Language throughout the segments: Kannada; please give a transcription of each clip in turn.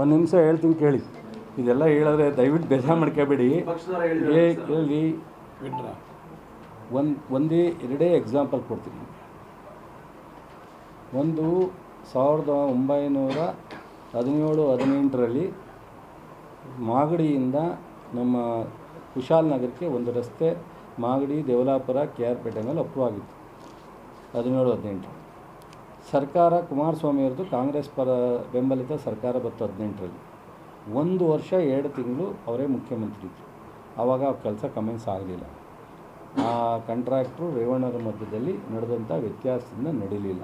ಒಂದು ನಿಮಿಷ ಹೇಳ್ತೀನಿ ಕೇಳಿ. ಇದೆಲ್ಲ ಹೇಳಿದ್ರೆ ದಯವಿಟ್ಟು ಬೇಜಾರು ಮಾಡ್ಕೋಬೇಡಿ. ಏ ಕೇಳಿ ಕೇಳಿ ಒಂದು ಒಂದೇ ಎರಡೇ ಎಕ್ಸಾಂಪಲ್ ಕೊಡ್ತೀನಿ. ಒಂದು ಸಾವಿರದ ಒಂಬೈನೂರ ಹದಿನೇಳು ಹದಿನೆಂಟರಲ್ಲಿ ಮಾಗಡಿಯಿಂದ ನಮ್ಮ ಕುಶಾಲನಗರಕ್ಕೆ ಒಂದು ರಸ್ತೆ ಮಾಗಡಿ ದೇವಲಾಪುರ ಕೆ ಆರ್ ಪೇಟೆ ಮೇಲೆ ಅಪ್ರೂವ್ ಆಗಿತ್ತು ಹದಿನೇಳು ಹದಿನೆಂಟು. ಸರ್ಕಾರ ಕುಮಾರಸ್ವಾಮಿಯವ್ರದ್ದು ಕಾಂಗ್ರೆಸ್ ಪರ ಬೆಂಬಲಿತ ಸರ್ಕಾರ ಬತ್ತು ಹದಿನೆಂಟರಲ್ಲಿ. ಒಂದು ವರ್ಷ, ಎರಡು ತಿಂಗಳು ಅವರೇ ಮುಖ್ಯಮಂತ್ರಿ ಇದ್ದರು ಆವಾಗ ಆ ಕೆಲಸ ಕಮೆನ್ಸ್ ಆಗಲಿಲ್ಲ. ಆ ಕಾಂಟ್ರಾಕ್ಟ್ರು ರೇವಣ್ಣರ ಮಧ್ಯದಲ್ಲಿ ನಡೆದಂಥ ವ್ಯತ್ಯಾಸದಿಂದ ನಡೀಲಿಲ್ಲ.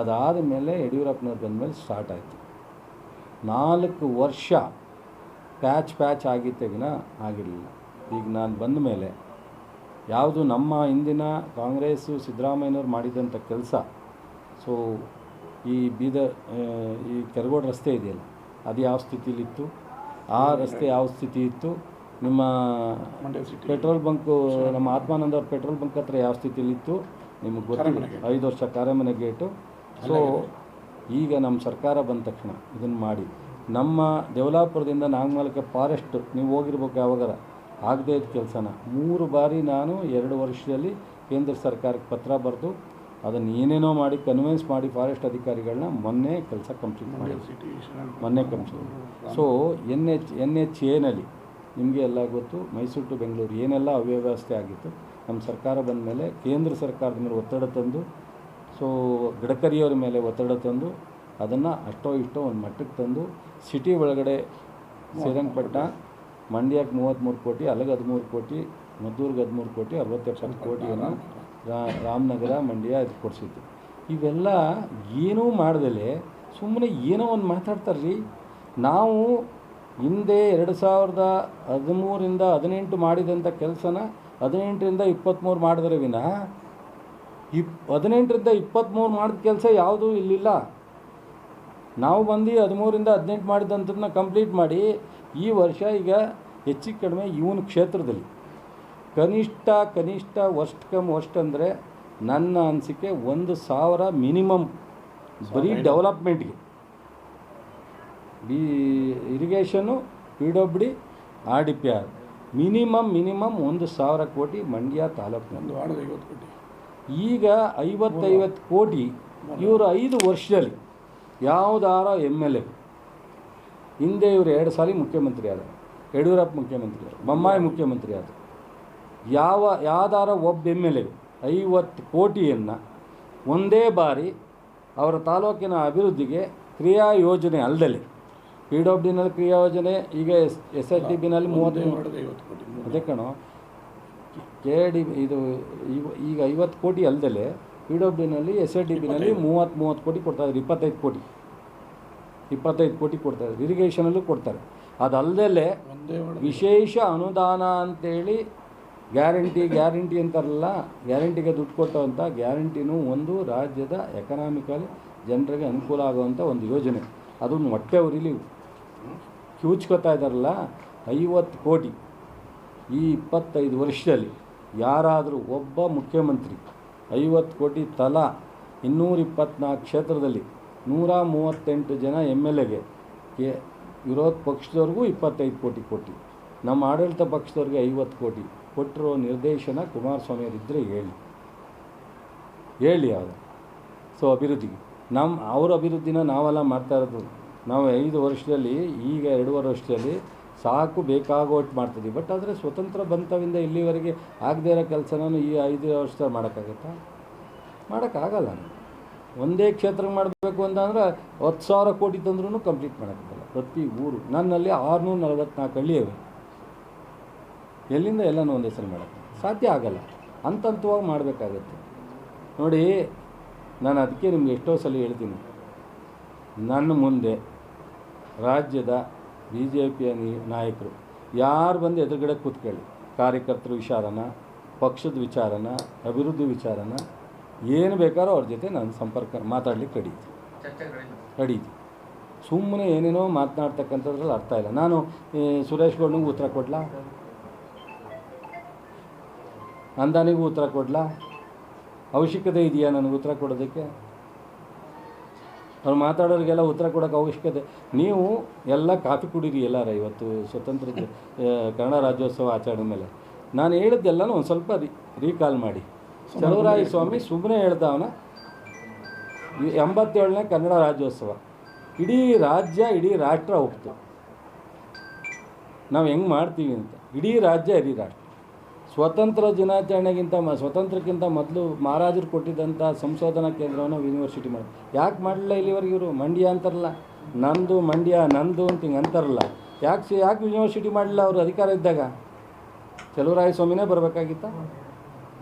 ಅದಾದ ಮೇಲೆ ಯಡಿಯೂರಪ್ಪನವ್ರು ಬಂದಮೇಲೆ ಸ್ಟಾರ್ಟ್ ಆಯಿತು. ನಾಲ್ಕು ವರ್ಷ ಪ್ಯಾಚ್ ಪ್ಯಾಚ್ ಆಗಿತ್ತೆ ವಿನ ಆಗಿರಲಿಲ್ಲ. ಈಗ ನಾನು ಬಂದ ಮೇಲೆ, ಯಾವುದು ನಮ್ಮ ಹಿಂದಿನ ಕಾಂಗ್ರೆಸ್ಸು ಸಿದ್ದರಾಮಯ್ಯನವ್ರು ಮಾಡಿದಂಥ ಕೆಲಸ ಸೊ ಈ ಬೀದರ್ ಈ ಕೆರಗೋಡು ರಸ್ತೆ ಇದೆಯಲ್ಲ ಅದು ಯಾವ ಸ್ಥಿತಿಲಿತ್ತು ಆ ರಸ್ತೆ ಯಾವ ಸ್ಥಿತಿ ಇತ್ತು ನಿಮ್ಮ ಪೆಟ್ರೋಲ್ ಬಂಕು ನಮ್ಮ ಆತ್ಮಾನಂದ ಅವ್ರ ಪೆಟ್ರೋಲ್ ಬಂಕ್ ಹತ್ರ ಯಾವ ಸ್ಥಿತಿಲಿತ್ತು ನಿಮಗೆ ಗೊತ್ತಿಲ್ಲ. ಐದು ವರ್ಷ ಕಾರ್ಯಮನೆ ಗೇಟು ಸೊ ಈಗ ನಮ್ಮ ಸರ್ಕಾರ ಬಂದ ತಕ್ಷಣ ಇದನ್ನು ಮಾಡಿ. ನಮ್ಮ ದೇವಲಾಪುರದಿಂದ ನಾಗಮಲಕ್ಕೆ ಫಾರೆಸ್ಟ್ ನೀವು ಹೋಗಿರ್ಬೇಕು ಯಾವಾಗಾರ. ಆಗದೇ ಇದ್ದ ಕೆಲಸನ. ಮೂರು ಬಾರಿ ನಾನು ಎರಡು ವರ್ಷದಲ್ಲಿ ಕೇಂದ್ರ ಸರ್ಕಾರಕ್ಕೆ ಪತ್ರ ಬರೆದು ಅದನ್ನು ಏನೇನೋ ಮಾಡಿ ಕನ್ವಿನ್ಸ್ ಮಾಡಿ ಫಾರೆಸ್ಟ್ ಅಧಿಕಾರಿಗಳನ್ನ ಮೊನ್ನೆ ಕೆಲಸ ಕಂಪ್ಲೀಟ್ ಮಾಡಿ ಮೊನ್ನೆ complete so N H N H ಎನಲ್ಲಿ ನಿಮಗೆ ಎಲ್ಲ ಗೊತ್ತು ಮೈಸೂರು ಟು ಬೆಂಗಳೂರು ಏನೆಲ್ಲ ಅವ್ಯವಸ್ಥೆ ಆಗಿತ್ತು. ನಮ್ಮ ಸರ್ಕಾರ ಬಂದ ಮೇಲೆ ಕೇಂದ್ರ ಸರ್ಕಾರದ ಮೇಲೆ ಒತ್ತಡ ತಂದು ಸೊ ಗಡ್ಕರಿಯವರ ಮೇಲೆ ಒತ್ತಡ ತಂದು ಅದನ್ನು ಅಷ್ಟೋ ಇಷ್ಟೋ ಒಂದು ಮಟ್ಟಕ್ಕೆ ತಂದು ಸಿಟಿ ಒಳಗಡೆ ಶ್ರೀರಂಗಪಟ್ಟಣ ಮಂಡ್ಯಕ್ಕೆ ಮೂವತ್ತ್ಮೂರು ಕೋಟಿ ಅಲ್ಲಿಗೆ ಹದಿಮೂರು ಕೋಟಿ ಮದ್ದೂರಿಗೆ ಹದಿಮೂರು ಕೋಟಿ ಅರವತ್ತೆಪ್ಪತ್ತು ಕೋಟಿಯನ್ನು ರಾಮನಗರ, ಮಂಡ್ಯ ಇದು ಕೊಡಿಸಿದ್ದು. ಇವೆಲ್ಲ ಏನೂ ಮಾಡ್ದಲೆ ಸುಮ್ಮನೆ ಏನೋ ಒಂದು ಮಾತಾಡ್ತಾರ್ರಿ. ನಾವು ಹಿಂದೆ ಎರಡು ಸಾವಿರದ ಹದಿಮೂರಿಂದ ಹದಿನೆಂಟು ಮಾಡಿದಂಥ ಕೆಲಸನ ಹದಿನೆಂಟರಿಂದ ಇಪ್ಪತ್ತ್ಮೂರು ಮಾಡಿದ್ರೆ ವಿನ, ಇಪ್, ಹದಿನೆಂಟರಿಂದ ಇಪ್ಪತ್ತ್ಮೂರು ಮಾಡಿದ ಕೆಲಸ ಯಾವುದೂ ಇಲ್ಲಿಲ್ಲ. ನಾವು ಬಂದು ಹದಿಮೂರಿಂದ ಹದಿನೆಂಟು ಮಾಡಿದಂಥದ್ದನ್ನ ಕಂಪ್ಲೀಟ್ ಮಾಡಿ ಈ ವರ್ಷ ಈಗ ಹೆಚ್ಚಿಗೆ ಕಡಿಮೆ ಇವನ ಕ್ಷೇತ್ರದಲ್ಲಿ. ಕನಿಷ್ಠ ಕನಿಷ್ಠ ವಸ್ಟ್ ಕಮ್ ವರ್ಸ್ಟ್ ಅಂದರೆ ನನ್ನ ಅನಿಸಿಕೆ ಒಂದು ಸಾವಿರ ಮಿನಿಮಮ್ ಬರೀ ಡೆವಲಪ್ಮೆಂಟ್ಗೆ. B irrigation P W D R D P R. Minimum minimum ಒಂದು ಸಾವಿರ ಕೋಟಿ ಮಂಡ್ಯ ತಾಲೂಕಿನಲ್ಲಿ. ಒಂದು ಐವತ್ತು ಕೋಟಿ. ಈಗ ಐವತ್ತೈವತ್ತು ಕೋಟಿ ಇವರು ಐದು ವರ್ಷದಲ್ಲಿ ಯಾವುದಾರ ಎಂ ಎಲ್ ಎ. ಹಿಂದೆ ಇವರು ಎರಡು ಸಾರಿ ಮುಖ್ಯಮಂತ್ರಿ ಆದರು. ಯಡಿಯೂರಪ್ಪ ಮುಖ್ಯಮಂತ್ರಿ ಆದರು. ಬೊಮ್ಮಾಯಿ ಮುಖ್ಯಮಂತ್ರಿ ಆದರು. ಯಾವ ಯಾವ್ದಾರ ಒಬ್ಬ ಎಂ ಎಲ್ ಎ ಐವತ್ತು ಕೋಟಿಯನ್ನು ಒಂದೇ ಬಾರಿ ಅವರ ತಾಲೂಕಿನ ಅಭಿವೃದ್ಧಿಗೆ ಕ್ರಿಯಾ ಯೋಜನೆ ಅಲ್ಲದೆ ಪಿ ಡಬ್ಲ್ಯೂ ಡಿನಲ್ಲಿ ಕ್ರಿಯಾ ಯೋಜನೆ ಈಗ ಎಸ್ ಎಸ್ ಎಸ್ ಟಿ ಬಿನಲ್ಲಿ ಮೂವತ್ತು ಅದೇ ಕಣೋ. ಕೆ ಡಿ ಇದು ಈಗ ಐವತ್ತು ಕೋಟಿ ಅಲ್ದಲೆ ಪಿ ಡಬ್ಲ್ಯೂ ಡಿನಲ್ಲಿ ಎಸ್ ಎ ಡಿ ಬಿನಲ್ಲಿ ಮೂವತ್ತು ಮೂವತ್ತು ಕೋಟಿ ಕೊಡ್ತಾ ಇದ್ದಾರೆ ಇಪ್ಪತ್ತೈದು ಕೋಟಿ. ಇಪ್ಪತ್ತೈದು ಕೋಟಿ ಕೊಡ್ತಾ ಇದ್ದಾರೆ ಇರಿಗೇಷನಲ್ಲೂ ಕೊಡ್ತಾರೆ. ಅದಲ್ಲದೆ ವಿಶೇಷ ಅನುದಾನ ಅಂತೇಳಿ ಗ್ಯಾರಂಟಿ ಗ್ಯಾರಂಟಿ ಅಂತಾರಲ್ಲ, ಗ್ಯಾರಂಟಿಗೆ ದುಡ್ಡು ಕೊಟ್ಟವಂಥ ಗ್ಯಾರಂಟಿನೂ ಒಂದು ರಾಜ್ಯದ ಎಕನಾಮಿಕಲಿ ಜನರಿಗೆ ಅನುಕೂಲ ಆಗುವಂಥ ಒಂದು ಯೋಜನೆ. ಅದನ್ನು ಹೊಟ್ಟೆ ಉರಿಲಿ. ಕ್ಯೂಚ್ಕೊತಾ ಇದ್ದಾರಲ್ಲ, ಐವತ್ತು ಕೋಟಿ ಈ ಇಪ್ಪತ್ತೈದು ವರ್ಷದಲ್ಲಿ. ಯಾರಾದರೂ ಒಬ್ಬ ಮುಖ್ಯಮಂತ್ರಿ, ಐವತ್ತು ಕೋಟಿ ತಲಾ ಇನ್ನೂರಿಪ್ಪತ್ನಾಲ್ಕು ಕ್ಷೇತ್ರದಲ್ಲಿ ನೂರ ಮೂವತ್ತೆಂಟು ಜನ ಎಂ ಎಲ್ ಎಗೆ ಕೆ ವಿರೋಧ ಪಕ್ಷದವ್ರಿಗೂ ಇಪ್ಪತ್ತೈದು ಕೋಟಿ ಕೋಟಿ ನಮ್ಮ ಆಡಳಿತ ಪಕ್ಷದವ್ರಿಗೆ ಐವತ್ತು ಕೋಟಿ. ಕೊಟ್ಟಿರೋ ನಿರ್ದೇಶನ ಕುಮಾರಸ್ವಾಮಿಯವರಿದ್ದರೆ ಹೇಳಿ. ಹೇಳಿ ಅವರು. ಸೊ ಅಭಿವೃದ್ಧಿಗೆ ನಮ್ಮ ಅವ್ರ ಅಭಿವೃದ್ಧಿನ ನಾವೆಲ್ಲ ಮಾಡ್ತಾ ಇರೋದು. ನಾವು ಐದು ವರ್ಷದಲ್ಲಿ, ಈಗ ಎರಡೂವರೆ ವರ್ಷದಲ್ಲಿ ಸಾಕು ಬೇಕಾಗೋಟ್ಟು ಮಾಡ್ತೀವಿ ಬಟ್ ಆದರೆ ಸ್ವತಂತ್ರ ಬಂತವಿಂದ ಇಲ್ಲಿವರೆಗೆ ಆಗದೇ ಇರೋ ಕೆಲಸನೂ ಈ ಐದು ವರ್ಷ ಮಾಡೋಕ್ಕಾಗತ್ತಾ? ಮಾಡೋಕ್ಕಾಗಲ್ಲ. ಒಂದೇ ಕ್ಷೇತ್ರ ಮಾಡಬೇಕು ಅಂತಂದ್ರೆ ಹತ್ತು ಸಾವಿರ ಕೋಟಿ ತಂದ್ರೂ ಕಂಪ್ಲೀಟ್ ಮಾಡೋಕ್ಕಾಗಲ್ಲ. ಪ್ರತಿ ಊರು. ನನ್ನಲ್ಲಿ ಆರುನೂರ ನಲವತ್ತ್ನಾಲ್ಕು ಹಳ್ಳಿ ಇವೆ ಎಲ್ಲಿಂದ ಎಲ್ಲ ಒಂದೇ ಹೆಸರು ಮಾಡೋಕ್ಕೆ ಸಾಧ್ಯ ಆಗಲ್ಲ. ಹಂತ ಹಂತವಾಗಿ ಮಾಡಬೇಕಾಗತ್ತೆ. ನೋಡಿ, ನಾನು ಅದಕ್ಕೆ ನಿಮ್ಗೆ ಎಷ್ಟೋ ಸಲ ಹೇಳ್ತೀನಿ. ನನ್ನ ಮುಂದೆ ರಾಜ್ಯದ ಬಿ ಜೆ ಪಿಯ ನಾಯಕರು, ಯಾರು ಬಂದು ಎದುರುಗಡೆ ಕೂತ್ಕೊಳ್ಳಿ. ಕಾರ್ಯಕರ್ತರ ವಿಚಾರನ, ಪಕ್ಷದ ವಿಚಾರನ, ಅಭಿವೃದ್ಧಿ ವಿಚಾರನ, ಏನು ಬೇಕಾದ್ರೂ ಅವ್ರ ಜೊತೆ ನಾನು ಸಂಪರ್ಕ ಮಾತಾಡ್ಲಿಕ್ಕೆ ಕಡೀತಿ ಕಡೀತಿ ಸುಮ್ಮನೆ ಏನೇನೋ ಮಾತನಾಡ್ತಕ್ಕಂಥದ್ರಲ್ಲಿ ಅರ್ಥ ಇಲ್ಲ. ನಾನು ಸುರೇಶ್ ಗೌಡನಿಗೆ ಉತ್ತರ ಕೊಡ್ಲಾ? ಅಂದಾನಿಗೂ ಉತ್ತರ ಕೊಡಲ? ಅವಶ್ಯಕತೆ ಇದೆಯಾ ನನಗೆ ಉತ್ತರ ಕೊಡೋದಕ್ಕೆ? ಅವ್ರು ಮಾತಾಡೋರಿಗೆಲ್ಲ ಉತ್ತರ ಕೊಡೋಕೆ ಅವಶ್ಯಕತೆ. ನೀವು ಎಲ್ಲ ಕಾಫಿ ಕುಡೀರಿ ಎಲ್ಲಾರ ಇವತ್ತು ಸ್ವತಂತ್ರ ಕನ್ನಡ ರಾಜ್ಯೋತ್ಸವ ಆಚರಣೆ ಮೇಲೆ. ನಾನು ಹೇಳಿದ್ದೆಲ್ಲನೂ ಒಂದು ಸ್ವಲ್ಪ ರೀ, ರೀಕಾಲ್ ಮಾಡಿ. ಚಲುವರಾಯ ಸ್ವಾಮಿ ಸುಮ್ಮನೆ ಹೇಳ್ತಾವನ ಎಂಬತ್ತೇಳನೇ ಕನ್ನಡ ರಾಜ್ಯೋತ್ಸವ. ಇಡೀ ರಾಜ್ಯ, ಇಡೀ ರಾಷ್ಟ್ರ ಹೋಗ್ತು ನಾವು ಹೆಂಗೆ ಮಾಡ್ತೀವಿ ಅಂತ. ಇಡೀ ರಾಜ್ಯ ಇಡೀ ರಾಷ್ಟ್ರ. ಸ್ವತಂತ್ರ ದಿನಾಚರಣೆಗಿಂತ ಮ, ಸ್ವತಂತ್ರಕ್ಕಿಂತ ಮೊದಲು ಮಹಾರಾಜರು ಕೊಟ್ಟಿದ್ದಂಥ ಸಂಶೋಧನಾ ಕೇಂದ್ರವನ್ನು ಯೂನಿವರ್ಸಿಟಿ ಮಾಡಿ, ಯಾಕೆ ಮಾಡಲಿಲ್ಲ ಇಲ್ಲಿವರೆಗೆ ಇವರು? ಮಂಡ್ಯ ಅಂತಾರಲ್ಲ. ನಂದು ಮಂಡ್ಯ, ನಂದು ಅಂತ ಹಿಂಗೆ ಅಂತಾರಲ್ಲ. ಯಾಕೆ ಯಾಕೆ ಯೂನಿವರ್ಸಿಟಿ ಮಾಡಲಿಲ್ಲ ಅವರು ಅಧಿಕಾರ ಇದ್ದಾಗ? ಚಲುವರಾಯ ಸ್ವಾಮಿನೇ ಬರಬೇಕಾಗಿತ್ತ?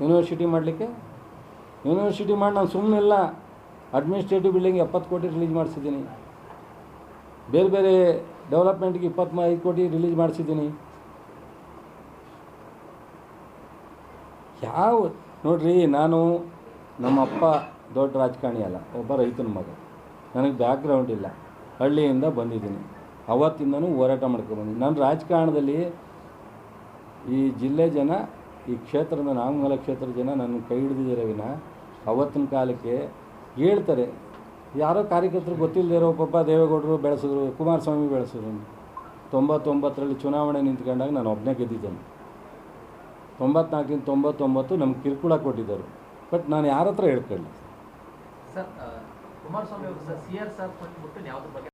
ಯೂನಿವರ್ಸಿಟಿ ಮಾಡಲಿಕ್ಕೆ? ಯೂನಿವರ್ಸಿಟಿ ಮಾಡಿ, ನಾನು ಸುಮ್ಮನಿಲ್ಲ ಅಡ್ಮಿನಿಸ್ಟ್ರೇಟಿವ್ ಬಿಲ್ಡಿಂಗ್ ಎಪ್ಪತ್ತು ಕೋಟಿ ರಿಲೀಸ್ ಮಾಡಿಸಿದ್ದೀನಿ. ಬೇರೆ ಬೇರೆ ಡೆವಲಪ್ಮೆಂಟ್ಗೆ ಇಪ್ಪತ್ತೈದು ಕೋಟಿ ರಿಲೀಸ್ ಮಾಡಿಸಿದ್ದೀನಿ. ಯಾವ, ನೋಡ್ರಿ, ನಾನು ನಮ್ಮಪ್ಪ ದೊಡ್ಡ ರಾಜಕಾರಣಿ ಅಲ್ಲ, ಒಬ್ಬ ರೈತನ ಮಗ. ನನಗೆ ಬ್ಯಾಕ್ಗ್ರೌಂಡ್ ಇಲ್ಲ. ಹಳ್ಳಿಯಿಂದ ಬಂದಿದ್ದೀನಿ. ಅವತ್ತಿಂದನೂ ಹೋರಾಟ ಮಾಡ್ಕೊಂಡ್ಬಂದಿದ್ದೀನಿ ನಾನು ರಾಜಕಾರಣದಲ್ಲಿ ಈ ಜಿಲ್ಲೆ ಜನ, ಈ ಕ್ಷೇತ್ರದ ನಾಗಮಂಗಲ ಕ್ಷೇತ್ರದ ಜನ ನನ್ನ ಕೈ ಹಿಡಿದಿದ್ದಾರೆ ವಿನ. ಅವತ್ತಿನ ಕಾಲಕ್ಕೆ ಹೇಳ್ತಾರೆ. ಯಾರೋ ಕಾರ್ಯಕರ್ತರು ಗೊತ್ತಿಲ್ಲದೆ ಇರೋ ಪಾಪ ದೇವೇಗೌಡರು ಬೆಳೆಸಿದ್ರು ಕುಮಾರಸ್ವಾಮಿ ಬೆಳೆಸಿದ್ರು ತೊಂಬತ್ತೊಂಬತ್ತರಲ್ಲಿ ಚುನಾವಣೆ ನಿಂತ್ಕೊಂಡಾಗ ನಾನು ಒಬ್ಬನೇ ಗೆದ್ದಿದ್ದೇನೆ. ತೊಂಬತ್ನಾಲ್ಕಿಂದ ತೊಂಬತ್ತೊಂಬತ್ತು ನಮ್ಗೆ ಕಿರುಕುಳ ಕೊಟ್ಟಿದ್ದರು. ಬಟ್ ನಾನು ಯಾರ ಹತ್ರ ಹೇಳ್ಕೊಳ್ಳಿ. ಸರ್ ಕುಮಾರಸ್ವಾಮಿ ಅವರು ಸರ್, ಸಿ ಆರ್ ಸರ್ ಬಗ್ಗೆ